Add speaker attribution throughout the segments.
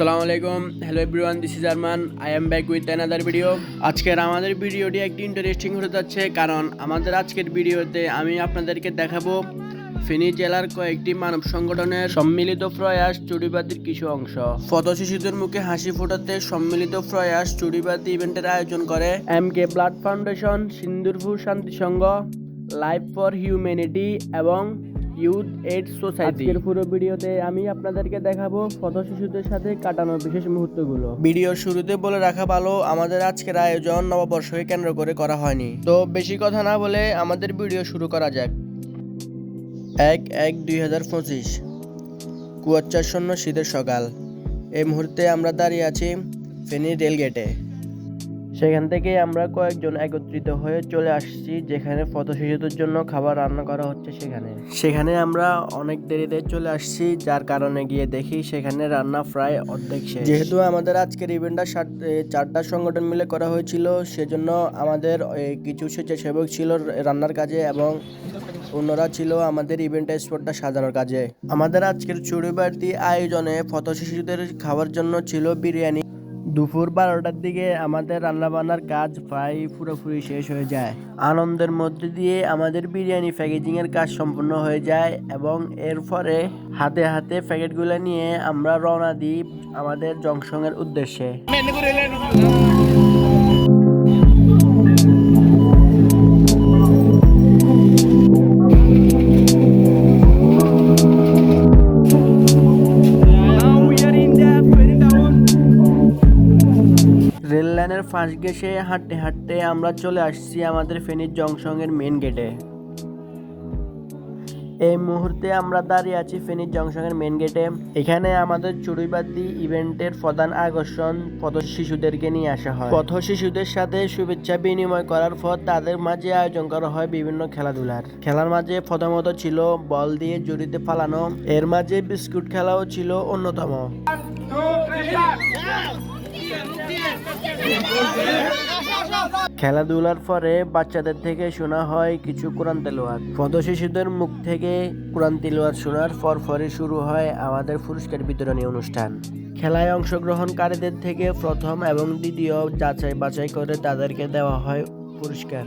Speaker 1: আসসালামু আলাইকুম। Hello everyone this is Arman I am back with another video আজকের আমাদের ভিডিওটি একটি ইন্টারেস্টিং হতে যাচ্ছে কারণ আমাদের আজকের ভিডিওতে আমি আপনাদেরকে দেখাবো ফেনী জেলার কয়েকটি মানব সংগঠনের সম্মিলিত প্রয়াস চুরিবাদির কিছু অংশ। পথ শিশুদের মুখে হাসি ফোটাতে সম্মিলিত প্রয়াস চুরিবাদি ইভেন্টের আয়োজন করে M K blood foundation Sindurpur Shanti Sangha life for humanity এবং ইউথ এইড সোসাইটি আজকের পুরো ভিডিওতে আমি আপনাদেরকে দেখাবো পথ শিশুদের সাথে কাটানো বিশেষ মুহূর্তগুলো। ভিডিওর শুরুতে বলে রাখা ভালো আমাদের আজকের আয়োজন নববর্ষকে কেন্দ্র করে করা হয়নি। তো বেশি কথা না বলে আমাদের ভিডিও শুরু করা যাক। এক এক দুই হাজার পঁচিশ কুয়াচ্ছাচ্ছন্ন শীতের সকাল। এই মুহূর্তে আমরা দাঁড়িয়ে আছি ফেনী রেলগেটে। সেখান থেকে আমরা কয়েকজন একত্রিত হয়ে চলে আসছি যেখানে পথ শিশুদের জন্য খাবার রান্না করা হচ্ছে সেখানে। সেখানে আমরা অনেক দেরিতে চলে আসছি যার কারণে গিয়ে দেখি সেখানে রান্না প্রায় অর্ধেক শেষ। যেহেতু আমাদের আজকের ইভেন্টটা চারটা সংগঠন মিলে করা হয়েছিল সেজন্য আমাদের কিছু স্বেচ্ছাসেবক ছিল রান্নার কাজে এবং অন্যরা ছিল আমাদের ইভেন্টের স্পটটা সাজানোর কাজে। আমাদের আজকের চুড়িবাড়তি আয়োজনে পথ শিশুদের খাওয়ার জন্য ছিল বিরিয়ানি দুপুর বারোটার দিকে আমাদের রান্নাবান্নার কাজ প্রায় পুরোপুরি শেষ হয়ে যায়। আনন্দের মধ্যে দিয়ে আমাদের বিরিয়ানি প্যাকেজিংয়ের কাজ সম্পূর্ণ হয়ে যায় এবং এরপরে হাতে হাতে প্যাকেটগুলো নিয়ে আমরা রওনা দিই আমাদের জংশনের উদ্দেশ্যে। ফাঁস ঘেসে হাঁটতে হাঁটতে আমরা চলে আসছি আমাদের ফেনীর জংশনের মেন গেটে এই মুহূর্তে আমরা দাঁড়িয়ে আছি ফেনীর জংশনের মেন গেটে এখানে আমাদের চুড়িবাদি ইভেন্টের প্রধান আকর্ষণ পথ শিশুদেরকে নিয়ে আসা হয়। পথ শিশুদের সাথে শুভেচ্ছা বিনিময় করার পর তাদের মাঝে আয়োজন করা হয় বিভিন্ন খেলাধুলার। খেলার মাঝে প্রথমত ছিল বল দিয়ে জড়িতে ফালানো, এর মাঝে বিস্কুট খেলাও ছিল অন্যতম। খেলাধুলার পরে বাচ্চাদের থেকে শোনা হয় কিছু কোরআন তেলোয়ার পদ শিশুদের মুখ থেকে কোরআন তেলোয়ার শোনার পর পরে শুরু হয় আমাদের পুরস্কার বিতরণী অনুষ্ঠান। খেলায় অংশগ্রহণকারীদের থেকে প্রথম এবং দ্বিতীয় যাচাই বাছাই করে তাদেরকে দেওয়া হয় পুরস্কার।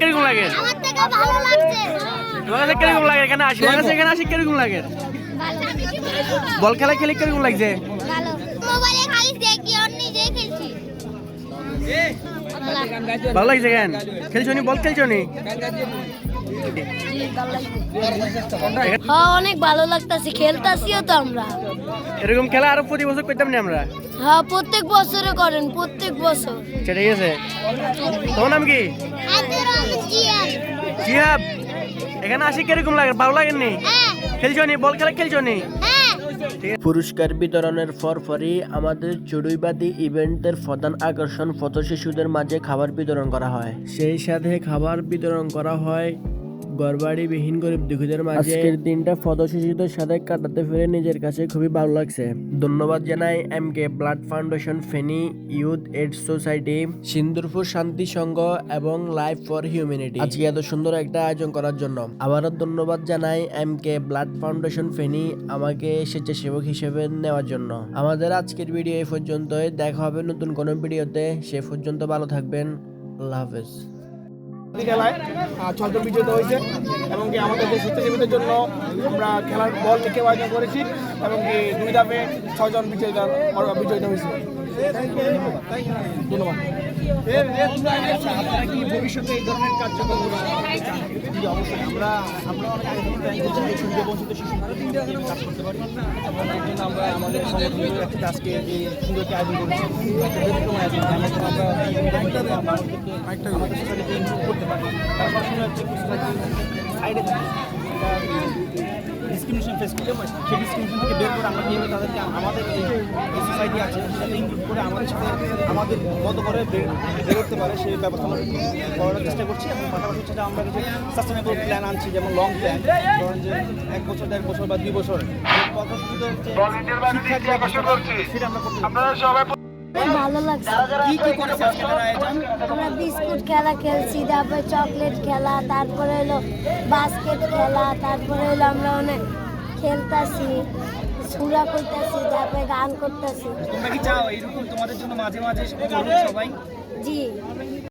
Speaker 1: কীরকম লাগে?
Speaker 2: আমার থেকে ভালো লাগছে।
Speaker 1: তোমার কাছে কীরকম লাগে? এখানে আসি এখানে আসি কীরকম লাগে? বল খেলা খেলে কীরকম লাগছে?
Speaker 2: মোবাইলে খালি দেখি
Speaker 1: ভালো লাগছে কেন? খেলছো নি? বল খেলছো নি?
Speaker 2: হ্যাঁ অনেক ভালো লাগতাছে খেলতাছিও তো আমরা।
Speaker 1: এরকম খেলা আরও প্রতি বছর করতাম না আমরা?
Speaker 2: হ্যাঁ প্রত্যেক বছরে করেন প্রত্যেক বছর।
Speaker 1: সেটা ঠিক আছে। তোমার নাম কি? জিহাব এখানে আসি কীরকম লাগে? ভালো লাগেনি খেলছো নি? বল খেলা খেলছো নি? পুরস্কার বিতরণের পরপরই আমাদের চড়ুইবাদী ইভেন্টের প্রধান আকর্ষণ ফটো শিশুদের মাঝে খাবার বিতরণ করা হয়। সেই সাথে খাবার বিতরণ করা হয় গড়বাড়ি বিহীন গরিব দুঃখীদের মাঝে আজকের দিনটা পথ শিশুদের সাথে কাটাতে পেরে নিজের কাছে খুবই ভালো লাগছে। ধন্যবাদ জানাই M K blood foundation, Feni youth aid society, Sindurpur Shanti Sangha এবং লাইফ ফর হিউম্যানিটি। আজকে এত সুন্দর একটা আয়োজন করার জন্য। আবারও ধন্যবাদ জানাই M K blood foundation, Feni আমাকে স্বেচ্ছাসেবক হিসেবে নেওয়ার জন্য। আমাদের আজকের ভিডিও এই পর্যন্তই। দেখা হবে নতুন কোনো ভিডিওতে। সে পর্যন্ত ভালো থাকবেন। আল্লাহ হাফেজ।
Speaker 3: খেলায় আহ, ছয়জন বিজয়িত হয়েছে এবং কি আমাদের যে স্বেচ্ছাসেবীদের জন্য আমরা খেলার বল লিখে আয়োজন করেছি এবং কি দুই ধাপে ছয়জন বিজয়িত বিজয়িত হয়েছে। ধন্যবাদ। ভবিষ্যতে আমরা আমাদের সংগঠনের আজকে সুন্দরকে আয়োজন করেছি। একটা ব্যতিক্রম আমরা ফেস করে সেই বের করে আমরা কীভাবে তাদেরকে আমাদের এই সোসাইটি আছে সেটাতে করে আমাদের আমাদের মতো করে বের বের পারে সেই ব্যবস্থা আমরা করার চেষ্টা করছি এবং পাশাপাশি যে আমরা কিছু সাস্টেনেবল প্ল্যান আনছি যেমন লং প্ল্যান ধরেন যে এক বছর দেড় বছর বা দুই বছর ব্যবস্থা, সেটা আমরা
Speaker 2: ভালো লাগছে।
Speaker 3: কি কি করেছে আজকের আয়োজন
Speaker 2: আমরা বিস্কুট খেলা খেলছি তারপরে চকলেট খেলা তারপরে হলো বাস্কেট খেলা তারপরে হলো আমরা অনেক খেলতাছি সুরা করতেছি তারপরে গান করতেছি।
Speaker 3: তোমরা কি চাও? এরকম তোমাদের জন্য মাঝে মাঝে সবাই?
Speaker 2: জি।